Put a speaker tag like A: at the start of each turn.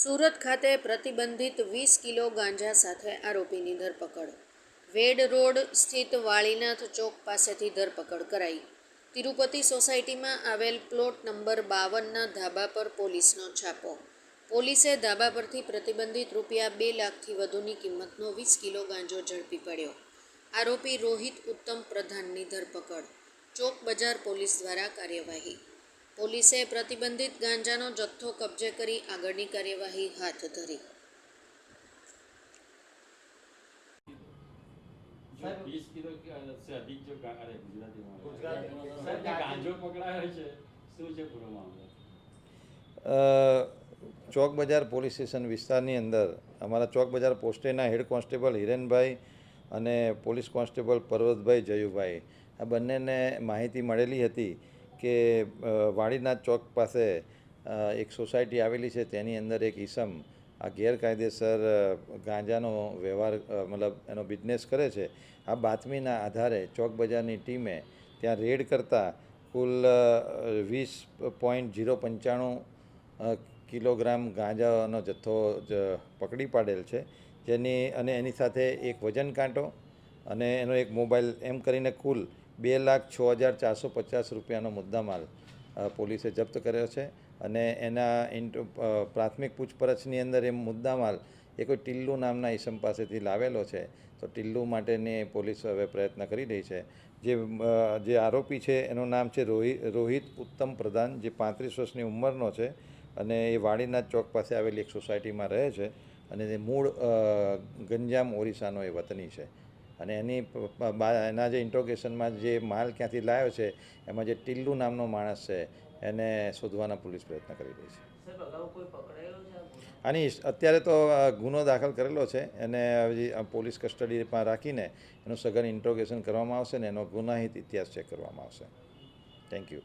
A: સુરત ખાતે પ્રતિબંધિત વીસ કિલો ગાંજા સાથે આરોપીની ધરપકડ. વેડ રોડ સ્થિત વાળીનાથ ચોક પાસેથી ધરપકડ કરાઈ. તિરુપતિ સોસાયટીમાં આવેલ પ્લોટ નંબર બાવનના ધાબા પર પોલીસનો છાપો. પોલીસે ધાબા પરથી પ્રતિબંધિત રૂપિયા બે લાખથી વધુની કિંમતનો વીસ કિલો ગાંજો ઝડપી પડ્યો. આરોપી રોહિત ઉત્તમ પ્રધાનની ધરપકડ. ચોક બજાર પોલીસ દ્વારા કાર્યવાહી. પોલીસે પ્રતિબંધિત ગાંજાનો જથ્થો કબજે કરી આગળની કાર્યવાહી હાથ ધરી.
B: વીસ ચોક બજાર પોલીસ સ્ટેશન વિસ્તારની અંદર અમારા ચોક બજાર પોસ્ટેના હેડ કોન્સ્ટેબલ હિરેનભાઈ અને પોલીસ કોન્સ્ટેબલ પર્વતભાઈ જયુભાઈ. આ બંનેને માહિતી મળેલી હતી કે વાડીનાથ ચોક પાસે એક સોસાયટી આવેલી છે, તેની અંદર એક ઈસમ, આ ગેરકાયદેસર ગાંજાનો વ્યવહાર મતલબ એનો બિઝનેસ કરે છે. આ બાતમીના આધારે ચોક બજારની ટીમે ત્યાં રેડ કરતાં કુલ વીસ પોઈન્ટ ઝીરો પંચાણું કિલોગ્રામ ગાંજાનો જથ્થો જ પકડી પાડેલ છે. જેની અને એની સાથે એક વજન કાંટો અને એનો એક મોબાઈલ એમ કરીને કુલ બે લાખ છ હજાર ચારસો પચાસ રૂપિયાનો મુદ્દામાલ પોલીસે જપ્ત કર્યો છે અને એના પ્રાથમિક પૂછપરછની અંદર એ મુદ્દામાલ એ કોઈ ટિલ્લુ નામના ઈસમ પાસેથી લાવેલો છે. તો ટિલ્લુ માટેની પોલીસ હવે પ્રયત્ન કરી રહી છે. જે જે આરોપી છે એનું નામ છે રોહિત રોહિત ઉત્તમ પ્રધાન, જે પાંત્રીસ વર્ષની ઉંમરનો છે અને એ વાડીનાથ ચોક પાસે આવેલી એક સોસાયટીમાં રહે છે અને મૂળ ગંજામ ઓરિસ્સાનો એ વતની છે. અને એની એના જે ઇન્ટ્રોગેશનમાં જે માલ ક્યાંથી લાવ્યો છે એમાં જે ટિલ્લુ નામનો માણસ છે એને શોધવાના પોલીસ પ્રયત્ન કરી રહી છે? આની અત્યારે તો ગુનો દાખલ કરેલો છે એને હજી પોલીસ કસ્ટડીમાં રાખીને એનું સઘન ઇન્ટ્રોગેશન કરવામાં આવશે ને એનો ગુનાહિત ઇતિહાસ ચેક કરવામાં આવશે. Thank you